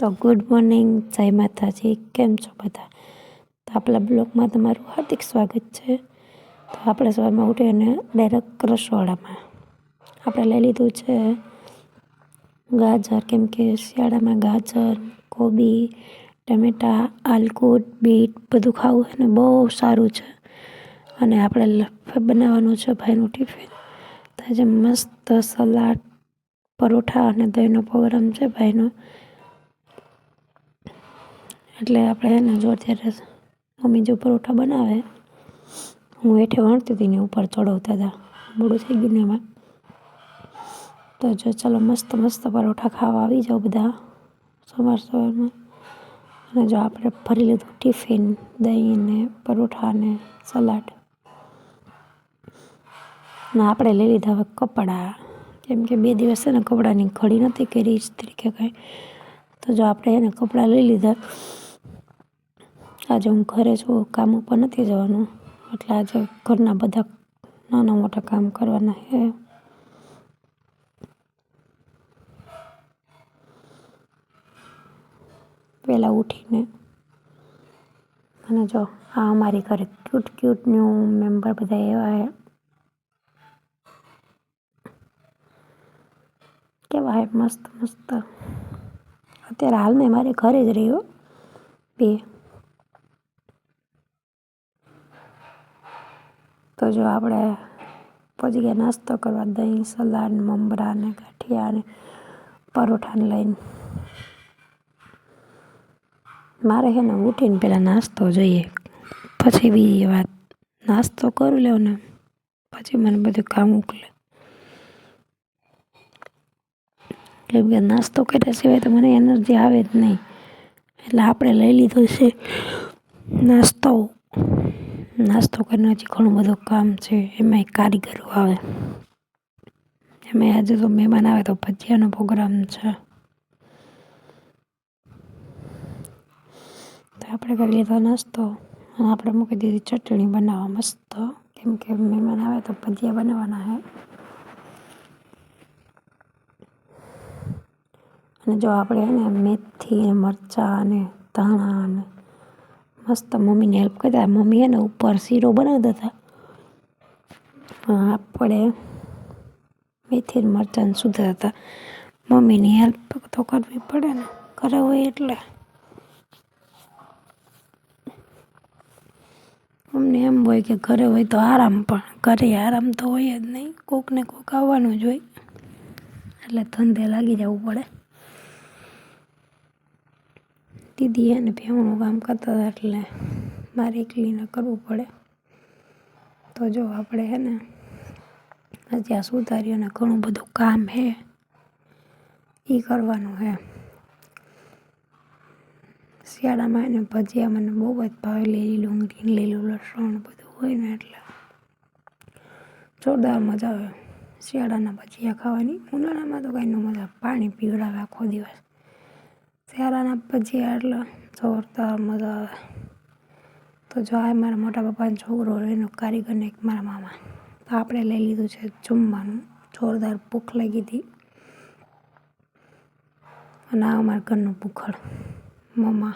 તો good morning જય માતાજી. કેમ છો બધા? તો આપણા બ્લોગમાં તમારું હાર્દિક સ્વાગત છે. તો આપણે સવારમાં ઉઠીને ડાયરેક્ટ રસોડામાં. આપણે લઈ લીધું છે ગાજર, કેમ કે શિયાળામાં ગાજર, કોબી, ટમેટાં, આલકૂટ, બીટ બધું ખાવું અને બહુ સારું છે. અને આપણે બનાવવાનું છે ભાઈનું ટિફિન. તો આજે મસ્ત સલાડ, પરોઠા અને દહીંનો પ્રોગ્રામ છે ભાઈનો. એટલે આપણે એને જો અત્યારે મમ્મી જો પરોઠા બનાવે, હું હેઠે વણતી હતી ને ઉપર ચડાવતા હતા. મોડું થઈ ગયું ને એમાં. તો જો ચાલો મસ્ત મસ્ત પરોઠા ખાવા આવી જાઓ બધા સવાર સવારમાં. અને જો આપણે ભરી લીધું ટિફિન, દહીં ને પરોઠા ને સલાડ. ને આપણે લઈ લીધા હવે કપડાં. કેમ કે બે દિવસ છે ને કપડાની ઘડી નથી કરી તરીકે કાંઈ. તો જો આપણે એને કપડાં લઈ લીધા. આજે હું ઘરે છું કામ ઉપર નથી જવાનું. એટલે આજે ઘરના બધા નાના મોટા કામ કરવાના છે. પહેલાં ઉઠીને. અને જો, આ અમારી ઘરે ક્યુટ ક્યુટ ન્યૂ મેમ્બર બધા એવા હે કેવા હે મસ્ત મસ્ત. અત્યારે હાલ મેં મારે ઘરે જ રહ્યો બે. તો જો આપણે પહોંચી ગયા નાસ્તો કરવા દહીં, સલાડ, મમરા ને ગાંઠિયા ને પરોઠાને લઈને મારે છે ને ઉઠીને પહેલાં નાસ્તો જોઈએ. પછી બીજી વાત, નાસ્તો કરી લેવો ને પછી મને બધું કામ ઉકલે. કેમ કે નાસ્તો કર્યા સિવાય તો મને એનર્જી આવે જ નહીં. એટલે આપણે લઈ લીધું છે નાસ્તો. નાસ્તો કરીને હજી ઘણું બધું કામ છે, એમાંય કારીગરો આવે. એમાંય આજે તો મહેમાન આવે તો ભજીયાનો પ્રોગ્રામ છે. તો આપણે કરીએ તો નાસ્તો. અને આપણે મૂકી દીધી ચટણી બનાવવા મસ્ત. કેમ કે મહેમાન આવે તો ભજીયા બનાવવાના હે. અને જો આપણે એને મેથી મરચાં અને ધાણા અને મસ્ત મમ્મીને હેલ્પ કરતા મમ્મી એને ઉપર શીરો બનાવતા હતા. આપણે મેથી મરચાં સુધા હતા. મમ્મીની હેલ્પ તો કરવી પડે ને. ઘરે હોય એટલે. અમને એમ હોય કે ઘરે હોય તો આરામ પણ. ઘરે આરામ તો હોય જ નહીં. કોક ને કોક આવવાનું જ હોય. એટલે ધંધે લાગી જવું પડે. દીદી એને ભેવણું કામ કરતા હતા એટલે મારે એકલીને કરવું પડે. તો જો આપણે હે ને ત્યાં સુધારી અને ઘણું બધું કામ હે એ કરવાનું હે. શિયાળામાં એને ભજીયા મને બહુ જ ભાવે, લીલી ડુંગળી લીલું લસણ બધું હોય ને એટલે જોરદાર મજા આવે. શિયાળાના ભજીયા ખાવાની ઉનાળામાં તો કાંઈ ન મજા પાણી પીવડાવે આખો દિવસ. શિયાળાના ભજીયા એટલે જોરદાર મજા આવે. તો જો આ મારા મોટા પપ્પાનો છોકરો એનો કારીગરને એક મારા મામા. તો આપણે લઈ લીધું છે જમવાનું. જોરદાર ભૂખ લાગી હતી. અને આ અમારા ઘરનું ભૂખડ. મમ્મા.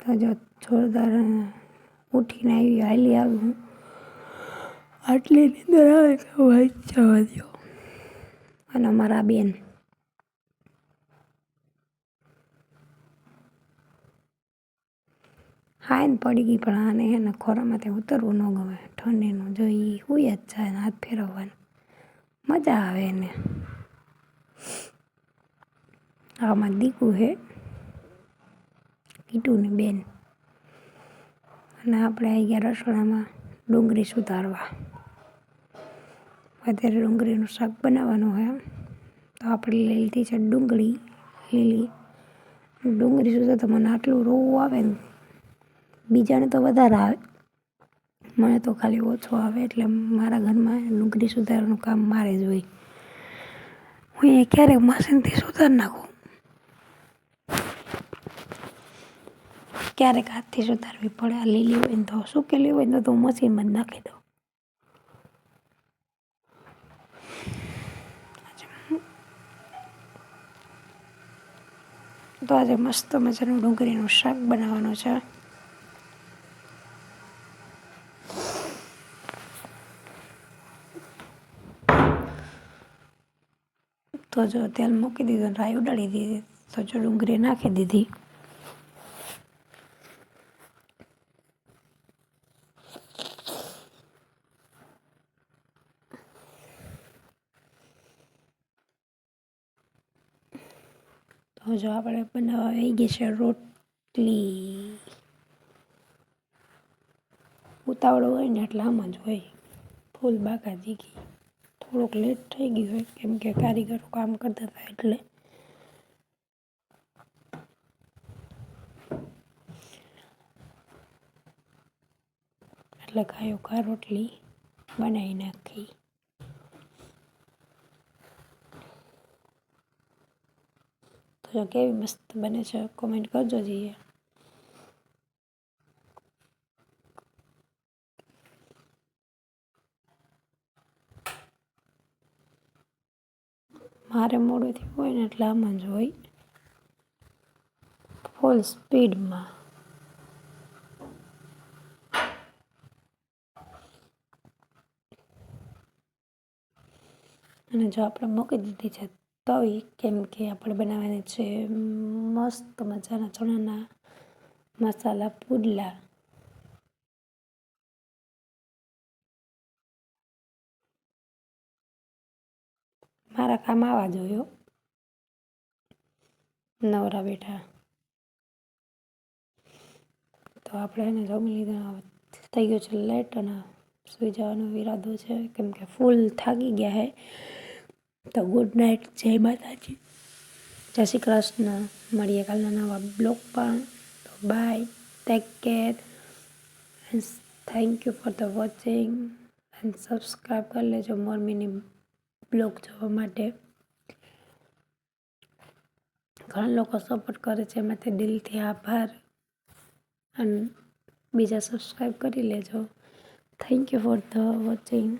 તો જો જોરદાર ઉઠીને આવી હાલી આવ્યું આટલી નીંદર આવે તો વાંચવા દો અને અમારા બેન. હાઈન પડી ગઈ, પણ આને એને ખોરામાંથી ઉતરવું ન ગમે. ઠંડીનું જો એ હોય જ જાય હાથ ફેરવવાનું. મજા આવે એને. આમાં દીકુ હે, કીટુની બેન. અને આપણે આવી ગયા રસોડામાં ડુંગળી સુધારવા. અત્યારે ડુંગળીનું શાક બનાવવાનું હોય તો આપણે લઈ લીધી છે ડુંગળી લીલી. ડુંગળી સુધા મને આટલું રોવું આવે ને બીજાને તો વધારે આવે. મને તો ખાલી ઓછો આવે એટલે મારા ઘરમાં ડુંગળી સુધારવાનું કામ મારે જ હોય. હું એ ક્યારેક મશીનથી સુધારી નાખું. ક્યારેક હાથથી સુધારવી પડે. આ લીલી હોય ને તો સૂકેલી હોય ને તો હું મશીનમાં જ નાખી દઉં. તો આજે મસ્ત મજાનું ડુંગળીનું શાક બનાવવાનું છે. તો જો તેલ મૂકી દીધું રાઈ ઉડાડી દીધી. તો જો ડુંગળી નાખી દીધી. તો જો આપણે બનાવવા આવી ગઈ છે રોટલી. ઉતાવળો હોય ને એટલે આમ જ હોય. ફૂલ બાકા દીધી થોડુંક લેટ થઈ ગયું હોય, કેમ કે કારીગરો કામ કરતા હતા એટલે. એટલે ખાયો ખા રોટલી બનાવી નાખી. તો કેવી મસ્ત બને છે કોમેન્ટ કરજો જઈએ. મારે મોડું થયું હોય ને એટલે આમાં જ હોય. ફૂલ સ્પીડમાં અને જો આપણે મૂકી દીધી છે તવી, કેમ કે આપણે બનાવવાની છે મસ્ત મજાના ચણાના મસાલા, પુડલા. મારા કામ આવા જોયો નવરા બેઠા. તો આપણે એને જમી લીધા. થઈ ગયો છે લેટ અને સુઈ જવાનો ઈરાદો છે. કેમ કે ફૂલ થાકી ગયા હે. તો ગુડ નાઇટ, જય માતાજી. જય શ્રી કૃષ્ણ. મળીએ કાલના નવા બ્લોગ પણ તો bye. Take care and thank you for the watching and subscribe કરી લેજો. મોર મિની બ્લોગ જોવા માટે. ઘણા લોકો સપોર્ટ કરે છે, એમાંથી દિલથી આભાર. અને બીજા સબસ્ક્રાઈબ કરી લેજો. Thank you for the watching